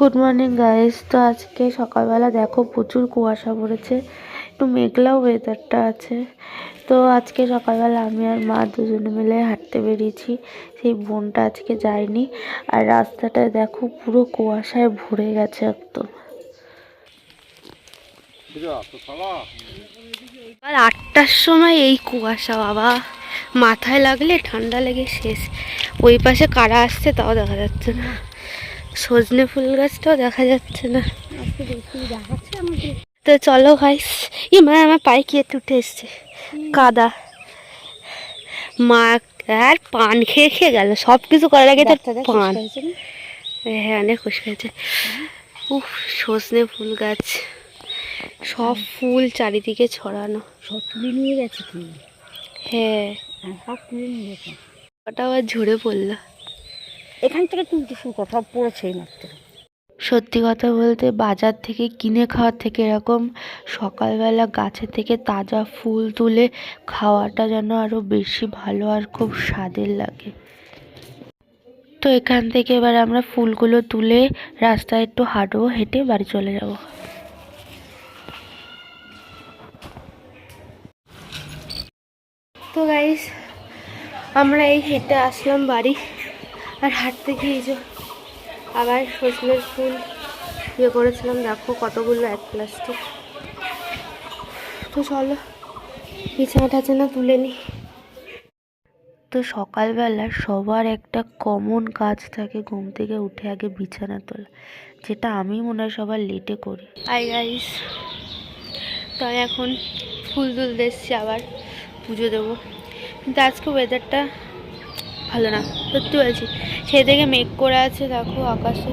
Good morning guys তো আজকে সকালবেলা দেখো প্রচুর কুয়াশা পড়েছে। একটু মেঘলাও ওয়েদারটা আছে। তো আজকে সকালবেলা আমি আর মা দুজনে মিলে হাঁটতে বেরিয়েছি। সেই বোনটা আজকে যায়নি। আর রাস্তাটা দেখো পুরো কুয়াশায় ভরে গেছে একদম। আর আটটার সময় এই কুয়াশা, বাবা। মাথায় লাগলে ঠান্ডা লেগে শেষ। ওই পাশে কারা আসছে তাও দেখা যাচ্ছে না। সজনে ফুল গাছটাও দেখা যাচ্ছে না। তো চলো গাইস ই মা আমার পায়ে কি একটু উঠে এসছে? কাদা। মা আর পান খেয়ে খেয়ে গেল। সব কিছু করার আগে তার পান। হ্যাঁ অনেক খুশি হয়েছে। উফ সজনে ফুল গাছ। সব ফুল চারিদিকে ছড়ানো। সব তুলে নিয়ে গেছে কি? হ্যাঁ। হ্যাঁ সব তুলে নিয়ে গেছে। ওটা আবার ঝরে পড়ল। এখান থেকে কর সব পড়েছে মাত্র। সত্যি কথা বলতে বাজার থেকে কিনে খাওয়ার থেকে এরকম সকালবেলা গাছে থেকে তাজা ফুল তুলে খাওয়াটা যেন আরও বেশি ভালো আর খুব স্বাদের লাগে। তো এখান থেকে এবার আমরা ফুলগুলো তুলে রাস্তায় একটু হাঁটবো হেঁটে বাড়ি চলে যাব। তো গাইস আমরা এই হেঁটে আসলাম বাড়ি। আর হাঁটতে গিয়ে এই যে আবার সজনের ফুল ইয়ে করেছিলাম দেখো কতগুলো এক প্লাস্টিক তো চলো বিছানা টাছানা তুলে নি। তো সকালবেলা সবার একটা কমন কাজ থাকে ঘুম থেকে উঠে আগে বিছানা তোলা যেটা আমি মনে হয় সবার লেটে করি। আই গাইস তো আমি এখন ফুল তুলতে এসছি আবার পুজো দেবো। কিন্তু আজকে ওয়েদারটা ভালো না, সত্যি বলছি। সেই থেকে মেঘ করে আছে দেখো আকাশে।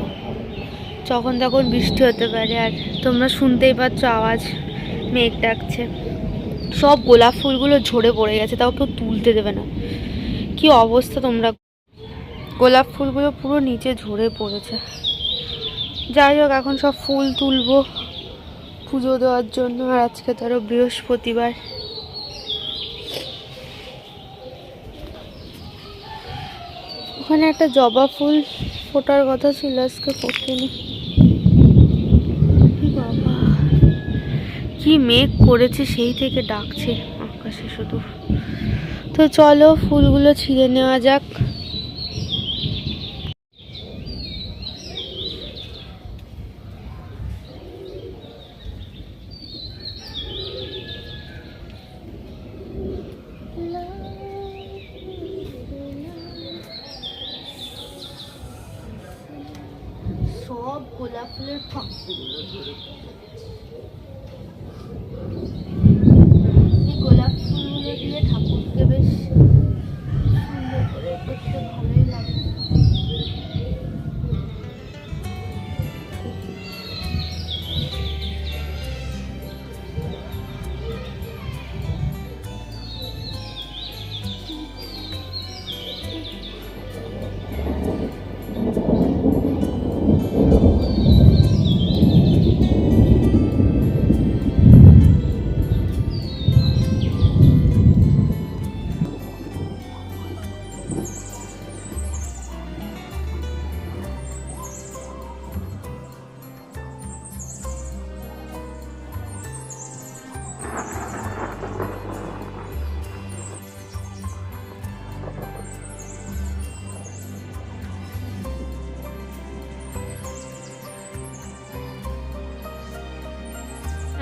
যখন তখন বৃষ্টি হতে পারে, আর তোমরা শুনতেই পাচ্ছ আওয়াজ, মেঘ ডাকছে। সব গোলাপ ফুলগুলো ঝরে পড়ে গেছে, তাও কেউ তুলতে দেবে না। কি অবস্থা তোমরা? গোলাপ ফুলগুলো পুরো নিচে ঝরে পড়েছে। যাই হোক, এখন সব ফুল তুলবো পুজো দেওয়ার জন্য। আর আজকে ধরো বৃহস্পতিবার। ওখানে একটা জবা ফুল ফোটার কথা ছিল, আজকে ফোটেনি। বাবা, কি মেঘ করেছে সেই থেকে ডাকছে আকাশে শুধু। তো চলো, ফুলগুলো ছিঁড়ে নেওয়া যাক সব গোলাপ ফুলের ফাঁকগুলো ধরে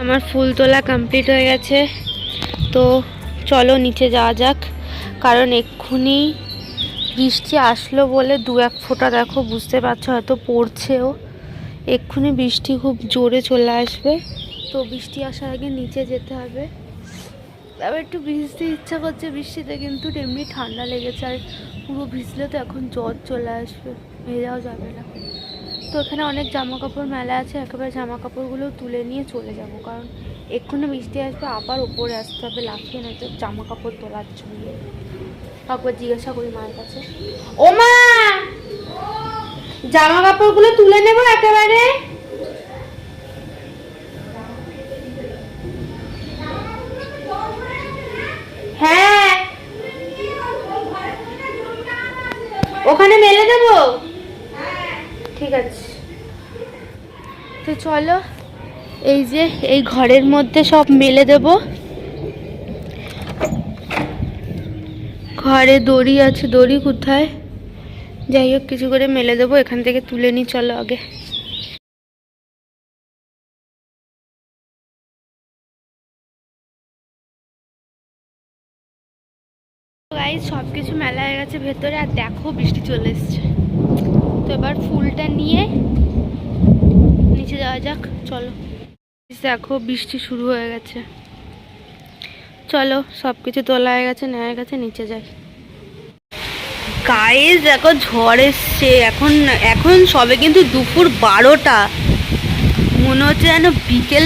আমার ফুল তোলা কমপ্লিট হয়ে গেছে। তো চলো নিচে যাওয়া যাক। কারণ এক্ষুনি বৃষ্টি আসলো বলে দু এক ফোঁটা দেখো, বুঝতে পারছ, হয়তো পড়ছেও। এক্ষুনি বৃষ্টি খুব জোরে চলে আসবে। তো বৃষ্টি আসার আগে নিচে যেতে হবে। আবার একটু ভিজতে ইচ্ছা করছে বৃষ্টিতে, কিন্তু এমনি ঠান্ডা লেগেছে। আর পুরো ভিজলে তো এখন জ্বর চলে আসবে, ভেজাও যাবে না। তো এখানে অনেক জামা কাপড় মেলা আছে, একেবারে জামা কাপড়গুলো তুলে নিয়ে চলে যাব। কারণ এক্ষুনি বৃষ্টি আসবে, আবার ওপরে আসতে হবে, লাফিয়ে নয়তো জামা কাপড় তোলার জন্য। একবার জিজ্ঞাসা করি মায়ের কাছে। ও মা! জামা কাপড়গুলো তুলে নেব একেবারে? হ্যাঁ। ওখানে মেলে দেবো? ঠিক আছে। তো চলো, এই যে এই ঘরের মধ্যে সব মেলে দেব। ঘরে দড়ি আছে, দড়ি কোথায়? যাই হোক, কিছু করে মেলে দেবো, এখান থেকে তুলে নিই, চলো আগে। গাইজ সব কিছু মেলা হয়ে গেছে, ভেতরে আর দেখো বৃষ্টি চলে এসছে। তো এবার ফুলটা নিয়ে নিচে যাওয়া যাক, চলো। দেখো, বৃষ্টি শুরু হয়ে গেছে। চলো সব কিছু তোলা হয়ে গেছে, নেওয়া হয়ে গেছে, নিচে যাই। গাইজ দেখো, ঝড় এসছে। এখন এখন সবে কিন্তু দুপুর বারোটা। মনে হচ্ছে যেন বিকেল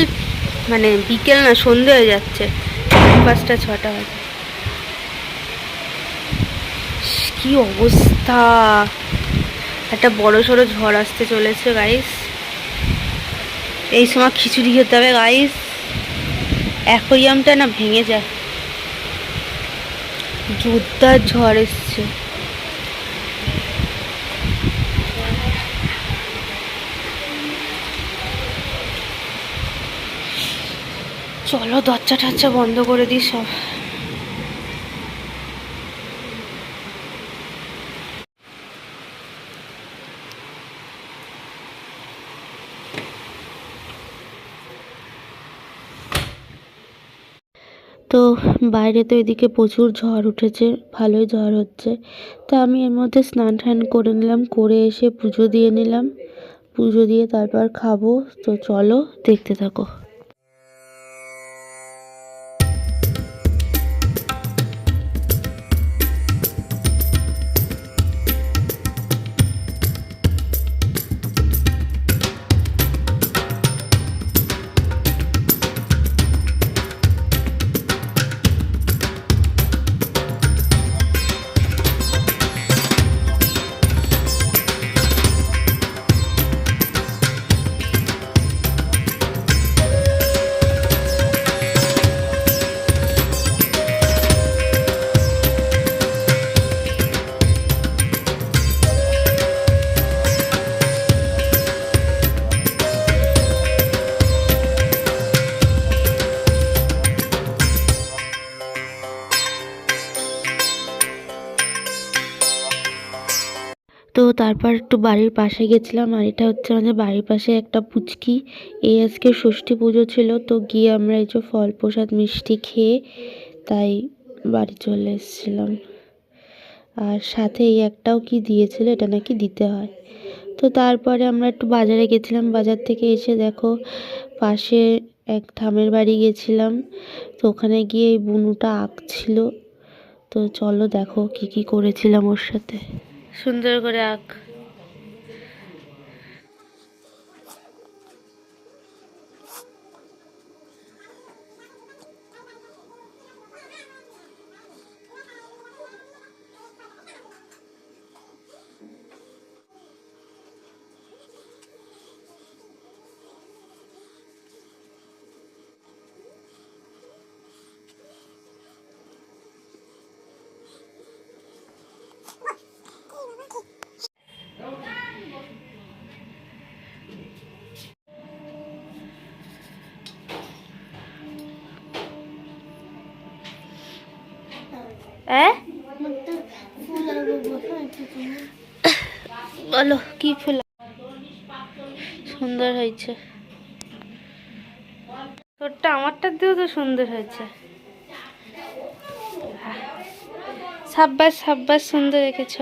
মানে বিকেল না, সন্ধে হয়ে যাচ্ছে। পাঁচটা, ছটা বাজে। কি অবস্থা! একটা বড় সড়ো ঝড় আসতে চলেছে গাইস এই সময় খিচুড়ি খেতে হবে গাইস অ্যাকোয়ারিয়ামটা না ভেঙে যায়। জোরদার ঝড় এসছে। চলো দরজা টরজা বন্ধ করে দিই সব তো বাইরে তো এদিকে প্রচুর ঝড় উঠেছে, ভালোই ঝড় হচ্ছে। তো আমি এর মধ্যে স্নান টান করে নিলাম, করে এসে পুজো দিয়ে নিলাম। পুজো দিয়ে তারপর খাব, তো চলো দেখতে থাকো। তারপর একটু বাড়ির পাশে গেছিলাম আর এটা হচ্ছে আমাদের বাড়ির পাশে একটা পুচকি। এই আজকে ষষ্ঠী পুজো ছিল, তো গিয়ে আমরা এই যে ফল প্রসাদ, মিষ্টি খেয়ে তাই বাড়ি চলে এসেছিলাম। আর সাথে এই একটাও কি দিয়েছিল, এটা নাকি দিতে হয়। তো তারপরে আমরা একটু বাজারে গেছিলাম। বাজার থেকে এসে দেখো পাশে এক ঠামের বাড়ি গেছিলাম, তো ওখানে গিয়ে এই বুনুটা আঁকছিল। তো চলো দেখো কি কি করেছিলাম ওর সাথে। সুন্দর করে আঁক। হ্যাঁ বলো কি ফুল? সুন্দর হয়েছে। তোরটা আমারটার দিয়েও তো সুন্দর হয়েছে। সাব্বাস সাব্বাস সুন্দর রেখেছ।